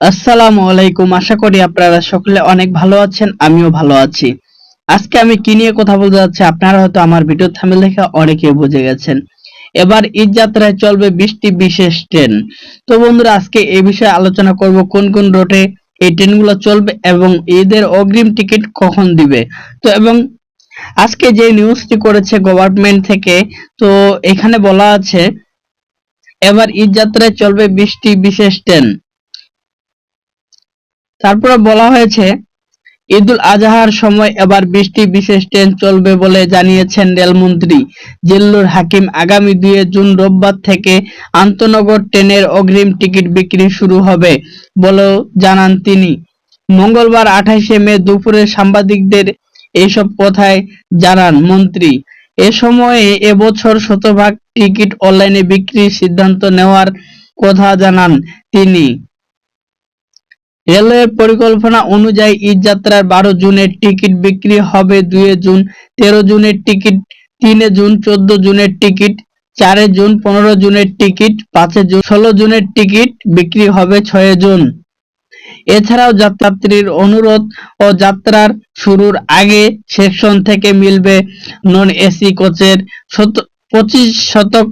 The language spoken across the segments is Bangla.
আসসালামু আলাইকুম। আশা করি আপনারা সকলে অনেক ভালো আছেন, আমিও ভালো আছি। আজকে আমি কি নিয়ে কথা বলতে যাচ্ছি, আপনারা হয়তো আমার ভিডিও থামেল দেখে অনেকে বুঝে গেছেন। এবার ঈদ যাত্রায় চলবে বৃষ্টি বিশেষ ট্রেন। তো বন্ধুরা, আজকে এই বিষয়ে আলোচনা করব, কোন কোন রুটে এই ট্রেনগুলো চলবে এবং ঈদের অগ্রিম টিকিট কখন দিবে। তো এবং আজকে যে নিউজটি করেছে গভর্নমেন্ট থেকে, তো এখানে বলা আছে, এবার ঈদ যাত্রায় চলবে বৃষ্টি বিশেষ ট্রেন। তারপরে বলা হয়েছে, ঈদুল আজহার সময় এবার বৃষ্টি বিশেষ ট্রেন চলবে বলে জানিয়েছেন রেলমন্ত্রী জিল্লুর হাকিম। আগামী দুই জুন রোববার থেকে আন্তনগর ট্রেনের অগ্রিম টিকিট বিক্রি শুরু হবে বলেও জানান তিনি। মঙ্গলবার আঠাশে মে দুপুরে সাংবাদিকদের এইসব কথায় জানান মন্ত্রী। এ সময়ে এবছর শতভাগ টিকিট অনলাইনে বিক্রির সিদ্ধান্ত নেওয়ার কথা জানান তিনি। রেলওয়ের পরিকল্পনা অনুযায়ী ঈদ যাত্রার বারো জুনের টিকিট বিক্রি হবে দুয়ে জুন, তেরো জুনের টিকিট, তিনে জুন, চোদ্দ জুনের টিকিট, চারে জুন, পনেরো জুনের টিকিট, পাঁচে জুন, ষোলো জুনের টিকিট বিক্রি হবে ছয় জুন। এছাড়াও যাত্রীর অনুরোধ ও যাত্রার শুরুর আগে সেকশন থেকে মিলবে নন এসি কোচের পঁচিশ শতক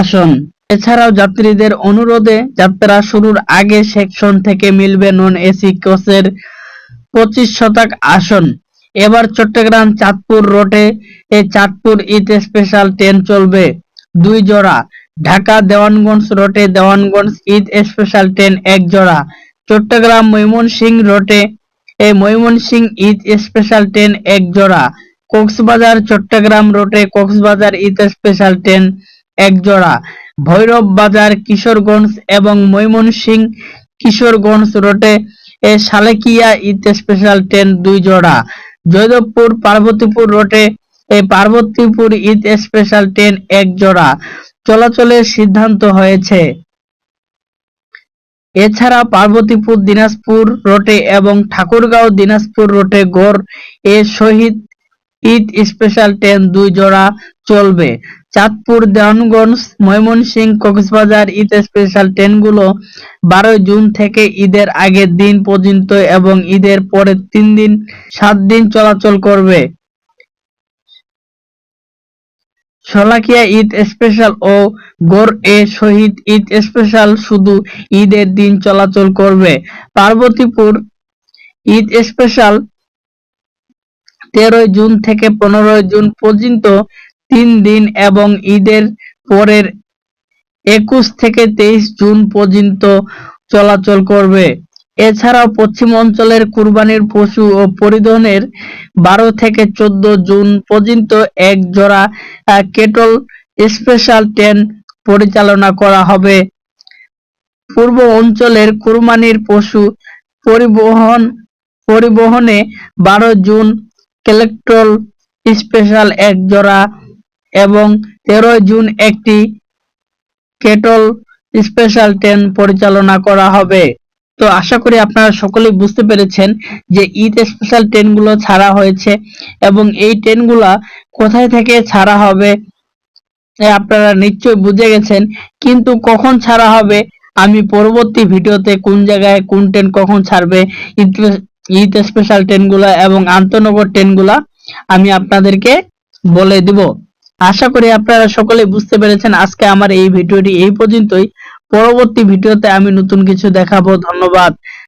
আসন। এছাড়াও যাত্রীদের অনুরোধে যাত্রা শুরুর আগে সেকশন থেকে মিলবে নন এসি কোচের পঁচিশ শতক আসন। এবার চট্টগ্রাম চাঁদপুর রোডে এ চাঁদপুর ঈদ স্পেশাল ট্রেন চলবে। দুই জোড়া। ঢাকা দেওয়ানগঞ্জ রোডে দেওয়ানগঞ্জ ঈদ স্পেশাল ট্রেন এক জোড়া। চট্টগ্রাম ময়মনসিংহ রোডে এ ময়মনসিংহ ঈদ স্পেশাল ট্রেন এক জোড়া। কক্সবাজার চট্টগ্রাম রোডে কক্সবাজার ঈদ স্পেশাল ট্রেন এক জোড়া। ভৈরব বাজার কিশোরগঞ্জ এবং ময়মনসিংহ কিশোরগঞ্জ রোডে সালেকিয়া ঈদ স্পেশাল ট্রেন দুই জোড়া। জয়দেবপুর, পার্বতীপুর রোডে পার্বতীপুর ঈদ স্পেশাল ট্রেন এক জোড়া। চলাচলের সিদ্ধান্ত হয়েছে। এছাড়া পার্বতীপুর, দিনাজপুর রোডে এবং ঠাকুরগাঁও, দিনাজপুর রোডে গড় এ শহীদ ঈদ স্পেশাল ট্রেন দুই জোড়া চলবে। চাঁদপুর, দেওয়ানগঞ্জ, ময়মনসিংহ, কক্সবাজার ঈদ স্পেশাল ট্রেনগুলো বারোই জুন থেকে ঈদের আগের দিন পর্যন্ত এবং ঈদের পরের তিন দিন, সাত দিন চলাচল করবে। শোলাকিয়া ঈদ স্পেশাল ও গোর এ শহীদ ঈদ স্পেশাল শুধু ঈদের দিন চলাচল করবে। পার্বতীপুর ঈদ স্পেশাল তেরোই জুন থেকে পনেরোই জুন পর্যন্ত তিন দিন এবং ঈদের পরের একুশ থেকে তেইশ জুন পর্যন্ত চলাচল করবে। এছাড়াও পশ্চিম অঞ্চলের কুরবানির পশু ও পরিবহনের বারো থেকে চোদ্দ জুন পর্যন্ত এক জোড়া কেটল স্পেশাল ট্রেন পরিচালনা করা হবে। পূর্ব অঞ্চলের কুরবানির পশু পরিবহন, পরিবহনে বারো জুন কেলেক্ট্রল স্পেশাল এক জোড়া এবং তেরোই জুন একটি কেটল স্পেশাল ট্রেন পরিচালনা করা হবে। তো আশা করি আপনারা সকলেই বুঝতে পেরেছেন যে ঈদ স্পেশাল ট্রেনগুলো ছাড়া হয়েছে এবং এই ট্রেনগুলা কোথায় থেকে ছাড়া হবে আপনারা নিশ্চয়ই বুঝে গেছেন, কিন্তু কখন ছাড়া হবে আমি পরবর্তী ভিডিওতে কোন জায়গায় কোন ট্রেন কখন ছাড়বে ঈদ স্পেশাল ট্রেনগুলো এবং আন্তনগর ট্রেনগুলা আমি আপনাদেরকে বলে দিব। আশা করি আপনারা সকলে বুঝতে পেরেছেন আজকে আমার এই ভিডিওটি এই পর্যন্তই। পরবর্তী ভিডিওতে আমি নতুন কিছু দেখাবো। ধন্যবাদ।